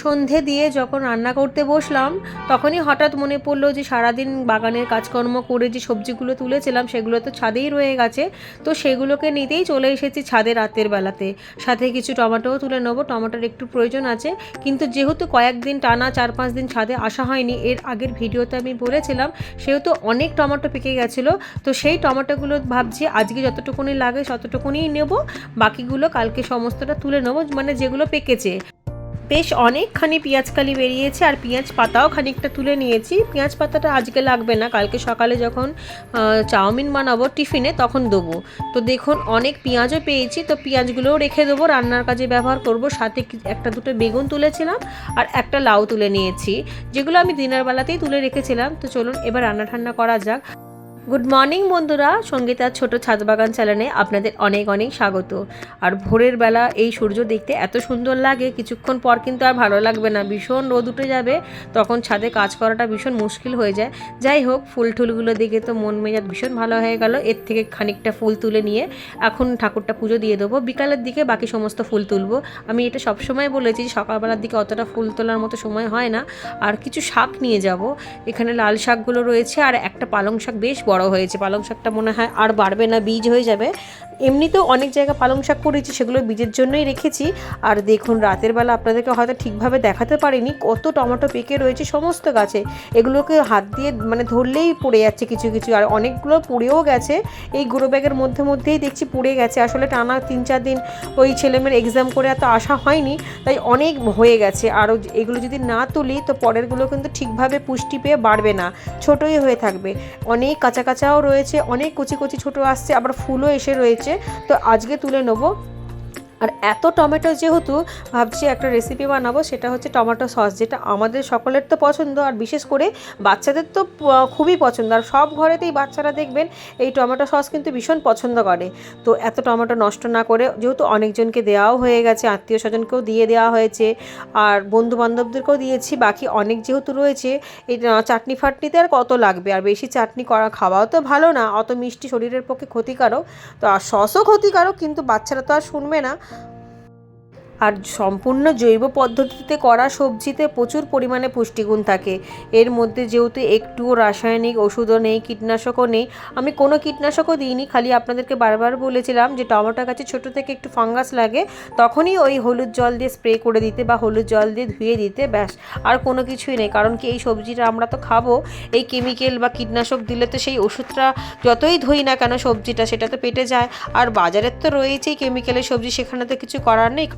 সন্ধে দিয়ে যখন রান্না করতে বসলাম, তখনই হঠাৎ মনে পড়ল যে সারাদিন বাগানের কাজকর্ম করে যে সবজিগুলো তুলেছিলাম, সেগুলো তো ছাদেই রয়ে গেছে। তো সেগুলোকে নিতেই চলে এসেছি ছাদে রাতের বেলাতে। সাথে কিছু টমেটোও তুলে নেব, টমেটোর একটু প্রয়োজন আছে। কিন্তু যেহেতু কয়েকদিন টানা চার পাঁচ দিন ছাদে আসা হয়নি, এর আগের ভিডিওতে আমি বলেছিলাম, সেহেতু অনেক টমেটো পেকে গেছিল। তো সেই টমেটোগুলো ভাবছি আজকে যতটুকুনি লাগে ততটুকুনি নেব, বাকিগুলো কালকে সমস্তটা তুলে নেব মানে যেগুলো পেকেছে। বেশ অনেকখানি পেঁয়াজকালি বেরিয়েছে আর পেঁয়াজ পাতাও খানিকটা তুলে নিয়েছি। পেঁয়াজ পাতাটা আজকে লাগবে না, কালকে সকালে যখন চাউমিন বানাবো টিফিনে তখন দেবো। তো দেখুন, অনেক পেঁয়াজও পেয়েছি, তো পেঁয়াজগুলোও রেখে দেবো, রান্নার কাজে ব্যবহার করব। সাথে একটা দুটো বেগুন তুলেছিলাম আর একটা লাউ তুলে নিয়েছি, যেগুলো আমি দিনের বেলাতেই তুলে রেখেছিলাম। তো চলুন, এবার রান্না ঠান্না করা যাক। গুড মর্নিং বন্ধুরা। সঙ্গীতার ছোট ছাদ বাগান চ্যানেলে আপনাদের অনেক অনেক স্বাগত। আর ভোরের বেলা এই সূর্য দেখতে এত সুন্দর লাগে, কিছুক্ষণ পর কিন্তু আর ভালো লাগবে না। ভীষণ রোদ উঠে যাবে, তখন ছাদে কাজ করাটা ভীষণ মুশকিল হয়ে যায়। যাই হোক, ফুল টুলগুলো দেখে তো মন মেজাজ ভীষণ ভালো হয়ে গেল। এর থেকে খানিকটা ফুল তুলে নিয়ে এখন ঠাকুরটা পুজো দিয়ে দেবো। বিকালের দিকে বাকি সমস্ত ফুল তুলবো। আমি এটা সবসময় বলেছি, সকালবেলার দিকে অতটা ফুল তোলার মতো সময় হয় না। আর কিছু শাক নিয়ে যাব। এখানে লাল শাকগুলো রয়েছে, আর একটা পালং শাক বেশ বড় হয়েছে। পালং শাকটা মনে হয় আর বাড়বে না বীজ হয়ে যাবে। এমনিতেও অনেক জায়গা পালং শাক করেছি, সেগুলো বীজের জন্যই রেখেছি। আর দেখুন, রাতের বেলা আপনাদেরকে হয়তো ঠিকভাবে দেখাতে পারিনি, কত টমেটো পেকে রয়েছে সমস্ত গাছে। এগুলোকে হাত দিয়ে মানে ধরলেই পড়ে যাচ্ছে কিছু কিছু, আর অনেকগুলো পুড়েও গেছে। এই গ্রো ব্যাগের মধ্যে মধ্যেই দেখছি পুড়ে গেছে। আসলে টানা তিন চার দিন ওই ছেলেমেয়ের এক্সাম করে এত আসা হয়নি, তাই অনেক হয়ে গেছে। আরও এগুলো যদি না তুলি, তো পরেরগুলো কিন্তু ঠিকভাবে পুষ্টি পেয়ে বাড়বে না, ছোটোই হয়ে থাকবে। অনেক কাঁচা কাঁচাও রয়েছে, অনেক কচি কচি ছোটো আসছে, আবার ফুলও এসে রয়েছে। তো আজকে তুলে নেব আর এত টমেটো যেহেতু ভাবছি একটা রেসিপি বানাবো, সেটা হচ্ছে টমেটো সস, যেটা আমাদের সকলের তো পছন্দ, আর বিশেষ করে বাচ্চাদের তো খুবই পছন্দ। আর সব ঘরেতেই বাচ্চারা দেখবেন, এই টমেটো সস কিন্তু ভীষণ পছন্দ করে। তো এত টমেটো নষ্ট না করে, যেহেতু অনেকজনকে দেওয়াও হয়ে গেছে আত্মীয় স্বজনকেও দিয়ে দেওয়া হয়েছে, আর বন্ধু বান্ধবদেরকেও দিয়েছি, বাকি অনেক যেহেতু রয়েছে, এই চাটনি ফাটনিতে আর কত লাগবে? আর বেশি চাটনি করা, খাওয়াও তো ভালো না, অত মিষ্টি শরীরের পক্ষে ক্ষতিকারক। তো আর সসও ক্ষতিকারক, কিন্তু বাচ্চারা তো আর শুনবে না। আর সম্পূর্ণ জৈব পদ্ধতিতে করা সবজিতে প্রচুর পরিমাণে পুষ্টিগুণ থাকে। এর মধ্যে যেহেতু একটুও রাসায়নিক ওষুধও নেই, কীটনাশকও নেই, আমি কোনো কীটনাশকও দিইনি, খালি আপনাদেরকে বারবার বলেছিলাম যে টমেটো গাছে ছোটো থেকে একটু ফাঙ্গাস লাগে, তখনই ওই হলুদ জল দিয়ে স্প্রে করে দিতে বা হলুদ জল দিয়ে ধুয়ে দিতে, ব্যাস, আর কোনো কিছুই নেই। কারণ কি এই সবজিটা আমরা তো খাব, এই কেমিক্যাল বা কীটনাশক দিলে তো সেই ওষুধটা যতই ধুই না কেন সবজিটা সেটা তো পেটে যায়। আর বাজারের তো রয়েছেই কেমিক্যালের সবজি, সেখানে তো কিছু করার নেই।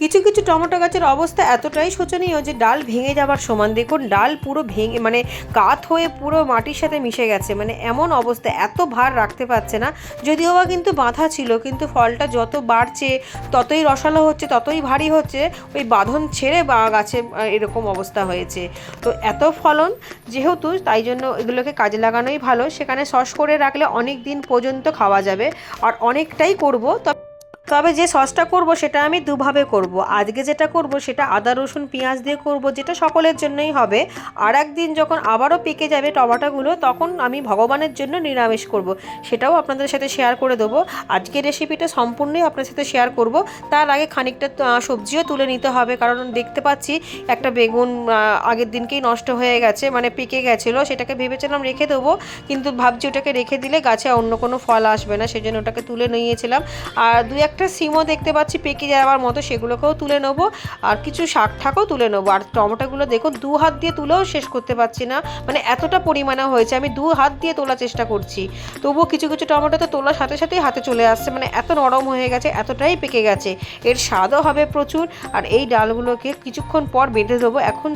কিছু কিছু টমেটো গাছের অবস্থা এতটাই শোচনীয় যে ডাল ভেঙে যাবার সমান। দেখুন, ডাল পুরো ভেঙে মানে কাত হয়ে পুরো মাটির সাথে মিশে গেছে। মানে এমন অবস্থা, এত ভার রাখতে পারছে না। যদিও বা কিন্তু বাঁধা ছিল, কিন্তু ফলটা যত বাড়ছে, ততই রসালো হচ্ছে, ততই ভারী হচ্ছে, ওই বাঁধন ছেড়ে বা গাছে এরকম অবস্থা হয়েছে। তো এত ফলন যেহেতু, তাই জন্য এগুলোকে কাজে লাগানোই ভালো। সেখানে সস করে রাখলে অনেক দিন পর্যন্ত খাওয়া যাবে, আর অনেকটাই করব, তবে তবে যে সসটা করব সেটা আমি দুভাবে করব। আজকে যেটা করব সেটা আদা, রসুন, পেঁয়াজ দিয়ে করব, যেটা সকলের জন্যই হবে। আর একদিন যখন আবারও পেকে যাবে টমাটোগুলো, তখন আমি ভগবানের জন্য নিরামিষ করব। সেটাও আপনাদের সাথে শেয়ার করে দেবো। আজকের রেসিপিটা সম্পূর্ণই আপনার সাথে শেয়ার করব। তার আগে খানিকটা সবজিও তুলে নিতে হবে। কারণ দেখতে পাচ্ছি একটা বেগুন আগের দিনকেই নষ্ট হয়ে গেছে মানে পেকে গেছিল। সেটাকে ভেবেছিলাম রেখে দেবো, কিন্তু ভাবছি ওটাকে রেখে দিলে গাছে অন্য কোনো ফল আসবে না। সেজন্য ওটাকে তুলে নিয়েছিলাম। আর দুই একটা সিমও দেখতে পাচ্ছি পেকে যাওয়ার মতো, সেগুলোকেও তুলে নেব। আর কিছু শাক ঠাকও তুলে নেব। আর টমেটোগুলো দেখুন দু হাত দিয়ে তুলেও শেষ করতে পারছি না। মানে এতটা পরিমাণে হয়েছে, আমি দু হাত দিয়ে তোলার চেষ্টা করছি। তবুও কিছু কিছু টমেটো তো তোলার সাথে সাথেই হাতে চলে আসছে। মানে এত নরম হয়ে গেছে, এতটাই পেকে গেছে। এর স্বাদও হবে প্রচুর। আর এই ডালগুলোকে কিছুক্ষণ পর বেঁধে দেবো। এখন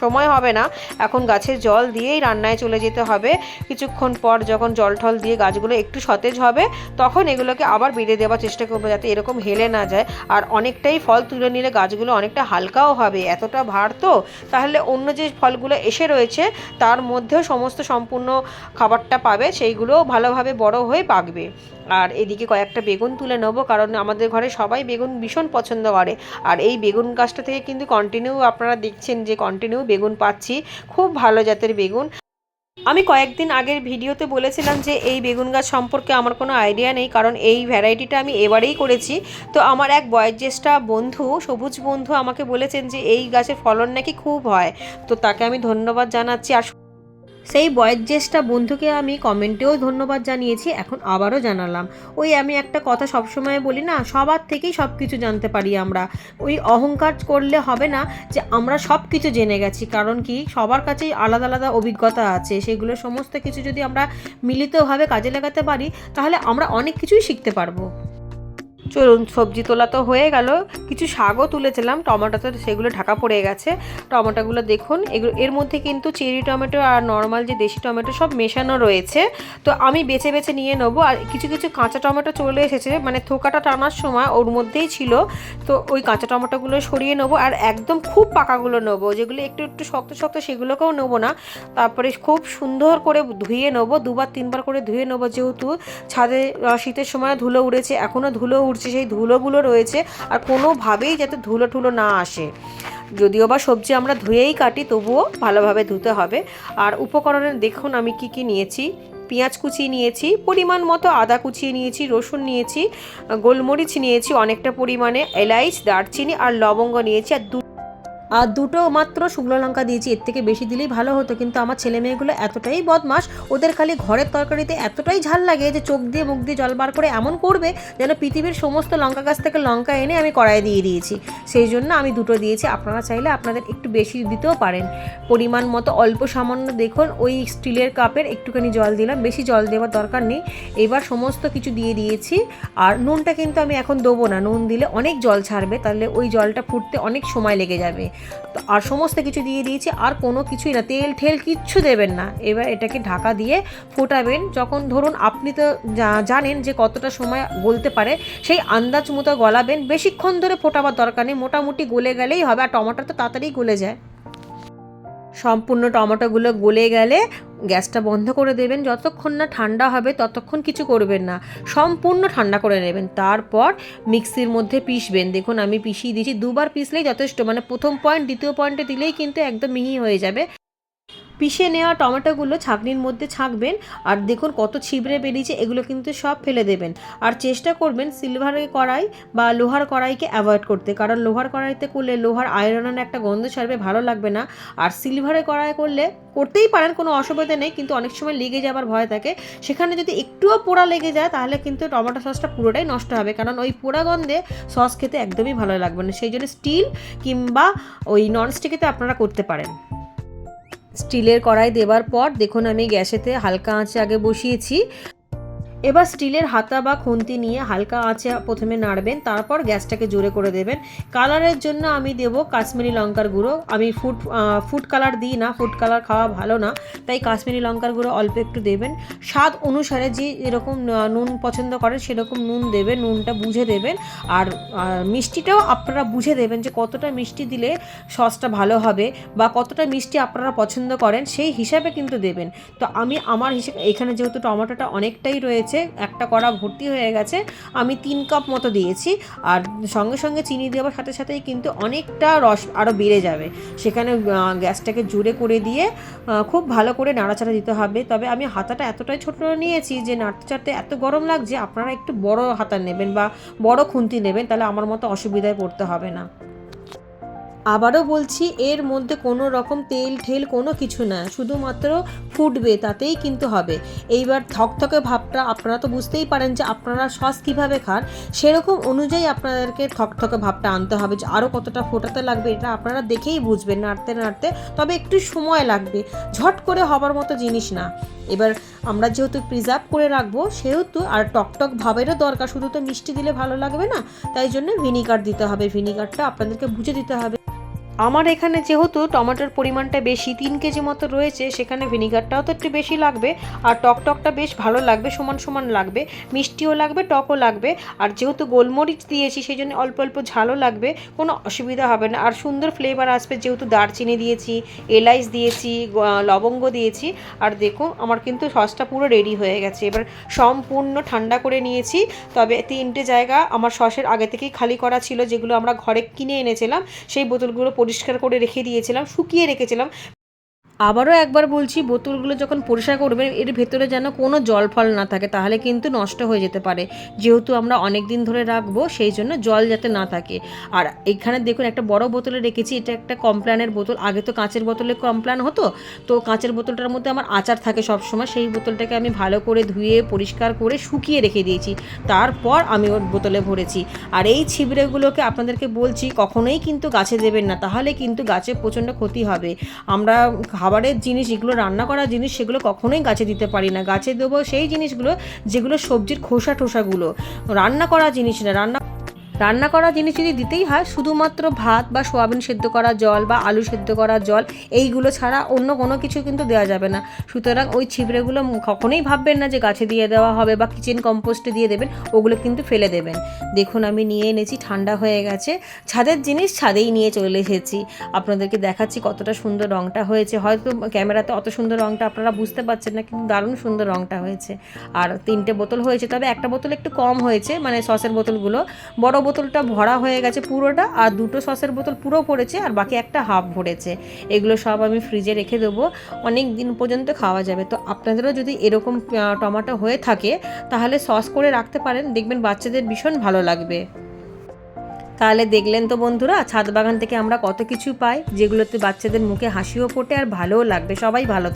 সময় হবে না। এখন গাছের জল দিয়েই রান্নায় চলে যেতে হবে। কিছুক্ষণ পর যখন জল টল দিয়ে গাছগুলো একটু সতেজ হবে, তখন এগুলোকে আবার বেঁধে দেওয়ার চেষ্টা করব যাতে এরকম হেলে না যায়। আর অনেকটাই ফল তুলে নিলে গাছগুলো অনেকটা হালকাও হবে। এতটা ভার তো? তাহলে অন্য যে ফলগুলো এসে রয়েছে, তার মধ্যেও সমস্ত সম্পূর্ণ খাবারটা পাবে, সেইগুলোও ভালোভাবে বড় হয়ে পাকবে। আর এদিকে কয়েকটা বেগুন তুলে নেব, কারণ আমাদের ঘরে সবাই বেগুন ভীষণ পছন্দ করে। আর এই বেগুন গাছটা থেকে কিন্তু কন্টিনিউ আপনারা দেখছেন যে কন্টিনিউ বেগুন পাচ্ছি। খুব ভালো জাতের বেগুন। আমি কয়েকদিন আগের ভিডিওতে বলেছিলাম যে এই বেগুন গাছ সম্পর্কে আমার কোনো আইডিয়া নেই, কারণ এই ভ্যারাইটিটা আমি এবারেই করেছি। তো আমার এক বয়োজ্যেষ্ঠা বন্ধু, সবুজ বন্ধু, আমাকে বলেছেন যে এই গাছের ফলন নাকি খুব হয়। তো তাকে আমি ধন্যবাদ জানাচ্ছি। আর সেই বয়োজ্যেষ্ঠা বন্ধুকে আমি কমেন্টেও ধন্যবাদ জানিয়েছি, এখন আবারও জানালাম। ওই আমি একটা কথা সবসময় বলি না, সবার থেকেই সব কিছু জানতে পারি আমরা। ওই অহংকার করলে হবে না যে আমরা সব কিছু জেনে গেছি, কারণ কি সবার কাছেই আলাদা আলাদা অভিজ্ঞতা আছে। সেগুলো সমস্ত কিছু যদি আমরা মিলিতভাবে কাজে লাগাতে পারি, তাহলে আমরা অনেক কিছুই শিখতে পারব। চলুন, সবজি তোলা তো হয়ে গেল। কিছু শাকও তুলেছিলাম টমেটোতে সেগুলো ঢাকা পড়ে গেছে। টমেটোগুলো দেখুন, এগুলো, এর মধ্যে কিন্তু চেরি টমেটো আর নর্মাল যে দেশি টমেটো সব মেশানো রয়েছে। তো আমি বেছে বেছে নিয়ে নেব, আর কিছু কিছু কাঁচা টমেটো চলে এসেছে মানে থোকাটা টানার সময় ওর মধ্যেই ছিল। তো ওই কাঁচা টমেটোগুলো সরিয়ে নেব, আর একদম খুব পাকাগুলো নেব, যেগুলো একটু একটু শক্ত শক্ত সেগুলোকেও নেব না। তারপরে খুব সুন্দর করে ধুয়ে নেব, দুবার, তিনবার করে ধুয়ে নেব, যেহেতু ছাদে শীতের সময় ধুলো উড়েছে এখনও ধুলো উড়ছে সেই ধুলোগুলো রয়েছে আর কোনোভাবেই যাতে ধুলো ঠুলো না আসে। যদিও বা সবজি আমরা ধুয়েই কাটি, তবুও ভালোভাবে ধুতে হবে। আর উপকরণে দেখুন আমি কি কি নিয়েছি। পেঁয়াজ কুচিয়ে নিয়েছি, পরিমাণ মতো আদা কুচিয়ে নিয়েছি, রসুন নিয়েছি, গোলমরিচ নিয়েছি অনেকটা পরিমাণে, এলাইচ, দারচিনি আর লবঙ্গ নিয়েছি। আর দু আর দুটো মাত্র শুকনো লঙ্কা দিয়েছি, এর থেকে বেশি দিলেই ভালো হতো। কিন্তু আমার ছেলে মেয়েগুলো এতটাই বদমাস ওদের খালি ঘরের তরকারিতে এতটাই ঝাল লাগে যে চোখ দিয়ে মুখ দিয়ে জল বার করে এমন করবে যেন পৃথিবীর সমস্ত লঙ্কা গাছ থেকে লঙ্কা এনে আমি কড়াইয়ে দিয়ে দিয়েছি। সেই জন্য আমি দুটো দিয়েছি, আপনারা চাইলে আপনাদের একটু বেশি দিতেও পারেন। পরিমাণ মতো অল্প সামান্য দেখুন, ওই স্টিলের কাপের একটুখানি জল দিলাম, বেশি জল দেওয়ার দরকার নেই। এবার সমস্ত কিছু দিয়ে দিয়েছি, আর নুনটা কিন্তু আমি এখন দেবো না, নুন দিলে অনেক জল ছাড়বে, তাহলে ওই জলটা ফুটতে অনেক সময় লেগে যাবে। তো আর সমস্ত কিছু দিয়ে দিয়েছি, আর কোনো কিছুই না। তেল ঠেল কিচ্ছু দেবেন না। এবার এটাকে ঢাকা দিয়ে ফোটাবেন। যখন ধরুন আপনি তো জানেন যে কতটা সময় গলতে পারে, সেই আন্দাজ মতো গলাবেন। বেশিক্ষণ ধরে ফোটাবার দরকার নেই। মোটামুটি গলে গেলেই হবে, আর টমাটো তো তাড়াতাড়ি গলে যায়। সম্পূর্ণ টমেটোগুলো গলে গেলে গ্যাসটা বন্ধ করে দেবেন। যতক্ষণ না ঠান্ডা হবে, ততক্ষণ কিছু করবেন না। সম্পূর্ণ ঠান্ডা করে নেবেন। তারপর মিক্সির মধ্যে পিসবেন দেখুন, আমি পিষিয়ে দিয়েছি। দুবার পিসলেই যথেষ্ট। মানে প্রথম পয়েন্ট দ্বিতীয় পয়েন্টে দিলেই কিন্তু একদম মিহি হয়ে যাবে। পিষে নেওয়া টমেটোগুলো ছাঁকনির মধ্যে ছাঁকবেন আর দেখুন কত ছিবড়ে বেরিয়েছে, এগুলো কিন্তু সব ফেলে দেবেন। আর চেষ্টা করবেন সিলভারের কড়াই বা লোহার কড়াইকে অ্যাভয়েড করতে, কারণ লোহার কড়াইতে করলে লোহার আয়রনের একটা গন্ধ ছাড়বে, ভালো লাগবে না। আর সিলভারের কড়াই করলে, করতেই পারেন, কোনো অসুবিধা নেই, কিন্তু অনেক সময় লেগে যাবার ভয় থাকে। সেখানে যদি একটুও পোড়া লেগে যায়, তাহলে কিন্তু টমেটো সসটা পুরোটাই নষ্ট হবে, কারণ ওই পোড়া গন্ধে সস খেতে একদমই ভালো লাগবে না। সেই জন্য স্টিল কিংবা ওই ননস্টিকেতে আপনারা করতে পারেন। স্টিলের কড়াই দেবার পর দেখুন আমি গ্যাসেতে হালকা আঁচে আগে বসিয়েছি। এবার স্টিলের হাতা বা খুন্তি নিয়ে হালকা আঁচে প্রথমে নাড়বেন, তারপর গ্যাসটাকে জোরে করে দেবেন। কালারের জন্য আমি দেব কাশ্মীরি লঙ্কার গুঁড়ো। আমি ফুড ফুড কালার দিই না, ফুড কালার খাওয়া ভালো না, তাই কাশ্মীরি লঙ্কার গুঁড়ো অল্প একটু দেবেন। স্বাদ অনুসারে যে এরকম নুন পছন্দ করেন সেরকম নুন দেবেন, নুনটা বুঝে দেবেন। আর মিষ্টিটাও আপনারা বুঝে দেবেন যে কতটা মিষ্টি দিলে সসটা ভালো হবে বা কতটা মিষ্টি আপনারা পছন্দ করেন, সেই হিসাবে কিন্তু দেবেন। তো আমি, আমার হিসেবে, এখানে যেহেতু টমেটোটা অনেকটাই রয়েছে একটা কড়া ভর্তি হয়ে গেছে, আমি তিন কাপ মতো দিয়েছি। আর সঙ্গে সঙ্গে চিনি দেওয়ার সাথে সাথেই কিন্তু অনেকটা রস আরও বেড়ে যাবে। সেখানে গ্যাসটাকে জুড়ে করে দিয়ে খুব ভালো করে নাড়াচাড়া দিতে হবে। তবে আমি হাতাটা এতটাই ছোট নিয়েছি যে নাড়তে চাড়তে এত গরম লাগছে, আপনারা একটু বড় হাতা নেবেন বা বড় খুন্তি নেবেন, তাহলে আমার মতো অসুবিধায় পড়তে হবে না। আবারও বলছি, এর মধ্যে কোনো রকম তেল ঠেল কোনো কিছু না, শুধুমাত্র ফুটবে, তাতেই কিন্তু হবে। এইবার থকথকে ভাবটা আপনারা তো বুঝতেই পারেন যে আপনারা সস কীভাবে খান, সেরকম অনুযায়ী আপনাদেরকে থকথকে ভাবটা আনতে হবে যে আরও কতটা ফোটাতে লাগবে, এটা আপনারা দেখেই বুঝবেন, নাড়তে নাড়তে, তবে একটু সময় লাগবে। ঝট করে হবার মতো জিনিস না। এবার আমরা যেহেতু প্রিজার্ভ করে রাখব, সেহেতু আর টকটক ভাবেরও দরকার, শুধু তো মিষ্টি দিলে ভালো লাগবে না, তাই জন্য ভিনিগার দিতে হবে। ভিনিগারটা আপনাদেরকে বুঝে দিতে হবে। আমার এখানে যেহেতু টমেটোর পরিমাণটা বেশি, তিন কেজি মতো রয়েছে, সেখানে ভিনিগারটাও তো একটু বেশি লাগবে, আর টক টকটা বেশ ভালো লাগবে, সমান সমান লাগবে, মিষ্টিও লাগবে, টকও লাগবে, আর যেহেতু গোলমরিচ দিয়েছি সেই জন্য অল্প অল্প ঝালও লাগবে, কোনো অসুবিধা হবে না। আর সুন্দর ফ্লেভার আসবে, যেহেতু দারচিনি দিয়েছি, এলাইচ দিয়েছি লবঙ্গ দিয়েছি, আর দেখুন, আমার কিন্তু সসটা পুরো রেডি হয়ে গেছে। এবার সম্পূর্ণ ঠান্ডা করে নিয়েছি, তবে তিনটে জায়গা আমার সসের আগে থেকেই খালি করা ছিল, যেগুলো আমরা ঘরে কিনে এনেছিলাম, সেই বোতলগুলো পরিষ্কার করে রেখে দিয়েছিলাম শুকিয়ে রেখেছিলাম। আবারও একবার বলছি, বোতলগুলো যখন পরিষ্কার করবেন, এর ভেতরে যেন কোনো জল ফল না থাকে, তাহলে কিন্তু নষ্ট হয়ে যেতে পারে। যেহেতু আমরা অনেক দিন ধরে রাখব, সেই জন্য জল যাতে না থাকে। আর এখানে দেখুন, একটা বড় বোতলে রেখেছি, এটা একটা কমপ্ল্যানের বোতল। আগে তো কাঁচের বোতলে কমপ্ল্যান হতো, তো কাঁচের বোতলটার মধ্যে আমার আচার থাকে সবসময়, সেই বোতলটাকে আমি ভালো করে ধুয়ে, পরিষ্কার করে শুকিয়ে রেখে দিয়েছি। তারপর আমি ওর বোতলে ভরেছি। আর এই ছিবড়েগুলোকে আপনাদেরকে বলছি, কখনোই কিন্তু গাছে দেবেন না, তাহলে কিন্তু গাছে প্রচণ্ড ক্ষতি হবে। আমরা খাবারের জিনিস, যেগুলো রান্না করা জিনিস, সেগুলো কখনোই গাছে দিতে পারি না। গাছে দেবো সেই জিনিসগুলো, যেগুলো সবজির খোসা ঠোসাগুলো রান্না করা জিনিস না, রান্না রান্না করা জিনিস যদি দিতেই হয়, শুধুমাত্র ভাত বা সোয়াবিন সেদ্ধ করা জল বা আলু সেদ্ধ করা জল, এইগুলো ছাড়া অন্য কোনো কিছু কিন্তু দেওয়া যাবে না। সুতরাং ওই ছিবড়েগুলো কখনোই ভাববেন না যে গাছে দিয়ে দেওয়া হবে বা কিচেন কম্পোস্টে দিয়ে দেবেন, ওগুলো কিন্তু ফেলে দেবেন। দেখুন, আমি নিয়ে এনেছি, ঠান্ডা হয়ে গেছে। ছাদের জিনিস ছাদেই নিয়ে চলে এসেছি। আপনাদেরকে দেখাচ্ছি কতটা সুন্দর রঙটা হয়েছে। হয়তো ক্যামেরাতে অত সুন্দর রঙটা আপনারা বুঝতে পারছেন না, কিন্তু দারুণ সুন্দর রঙটা হয়েছে। আর তিনটে বোতল হয়েছে, তবে একটা বোতল একটু কম হয়েছে মানে সসের বোতলগুলো। বড় বোতলটা ভরা হয়ে গেছে পুরোটা, আর দুটো সসের বোতল পুরো পড়েছে আর বাকি একটা হাফ ভরেছে। এগুলো সব আমি ফ্রিজে রেখে দেবো, অনেক দিন পর্যন্ত খাওয়া যাবে। তো আপনাদেরও যদি এরকম টমাটো হয়ে থাকে, তাহলে সস করে রাখতে পারেন, দেখবেন বাচ্চাদের ভীষণ ভালো লাগবে। তাহলে দেখলেন তো বন্ধুরা, ছাদ বাগান থেকে আমরা কত কিছু পাই, যেগুলোতে বাচ্চাদের মুখে হাসিও ফোটে আর ভালোও লাগবে। সবাই ভালো